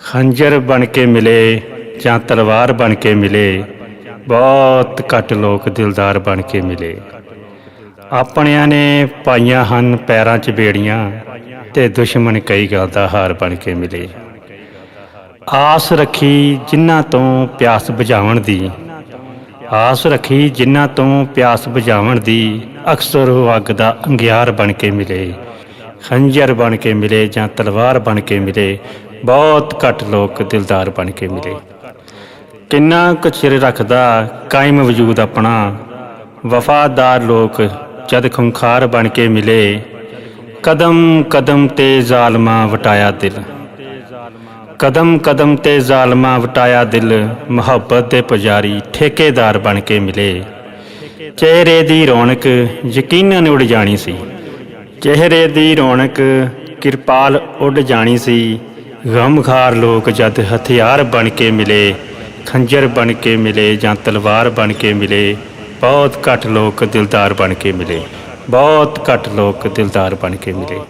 ਖੰਜਰ ਬਣ ਕੇ ਮਿਲੇ ਜਾਂ ਤਲਵਾਰ ਬਣ ਕੇ ਮਿਲੇ, ਬਹੁਤ ਘੱਟ ਲੋਕ ਦਿਲਦਾਰ ਬਣ ਕੇ ਮਿਲੇ। ਆਪਣਿਆਂ ਨੇ ਪਾਈਆਂ ਹਨ ਪੈਰਾਂ 'ਚ ਬੇੜੀਆਂ ਤੇ ਦੁਸ਼ਮਣ ਕਈ ਗੱਲ ਦਾ ਹਾਰ ਬਣ ਕੇ ਮਿਲੇ। ਆਸ ਰੱਖੀ ਜਿਨ੍ਹਾਂ ਤੋਂ ਪਿਆਸ ਬੁਝਾਉਣ ਦੀ, ਆਸ ਰੱਖੀ ਜਿਨ੍ਹਾਂ ਤੋਂ ਪਿਆਸ ਬੁਝਾਉਣ ਦੀ ਅਕਸਰ ਉਹ ਅੱਗ ਦਾ ਅੰਗਿਆਰ ਬਣ ਕੇ ਮਿਲੇ। ਖੰਜਰ ਬਣ ਕੇ ਮਿਲੇ ਜਾਂ ਤਲਵਾਰ ਬਣ ਕੇ ਮਿਲੇ ਬਹੁਤ ਘੱਟ ਲੋਕ ਦਿਲਦਾਰ ਬਣ ਕੇ ਮਿਲੇ। ਕਿੰਨਾ ਕੁ ਚਿਰ ਰੱਖਦਾ ਕਾਇਮ ਵਜੂਦ ਆਪਣਾ, ਵਫਾਦਾਰ ਲੋਕ ਜਦ ਖੁੰਖਾਰ ਬਣ ਕੇ ਮਿਲੇ, ਕਦਮ ਕਦਮ ਤੇ ਜ਼ਾਲਮਾਂ ਵਟਾਇਆ ਦਿਲ। ਕਦਮ ਕਦਮ ਤੇ ਜ਼ਾਲਮਾਂ ਵਟਾਇਆ ਦਿਲ, ਮੁਹੱਬਤ ਦੇ ਪੁਜਾਰੀ ਠੇਕੇਦਾਰ ਬਣ ਕੇ ਮਿਲੇ। ਚਿਹਰੇ ਦੀ ਰੌਣਕ ਯਕੀਨਨ ਉੜ ਜਾਣੀ ਸੀ। ਚਿਹਰੇ ਦੀ ਰੌਣਕ ਕਿਰਪਾਲ ਉੱਡ ਜਾਣੀ ਸੀ। ਗਮਖਾਰ ਲੋਕ ਜਦ ਹਥਿਆਰ ਬਣ ਕੇ ਮਿਲੇ, ਖੰਜਰ ਬਣ ਕੇ ਮਿਲੇ ਜਾਂ ਤਲਵਾਰ ਬਣ ਕੇ ਮਿਲੇ, ਬਹੁਤ ਘੱਟ ਲੋਕ ਦਿਲਦਾਰ ਬਣ ਕੇ ਮਿਲੇ, ਬਹੁਤ ਘੱਟ ਲੋਕ ਦਿਲਦਾਰ ਬਣ ਕੇ ਮਿਲੇ।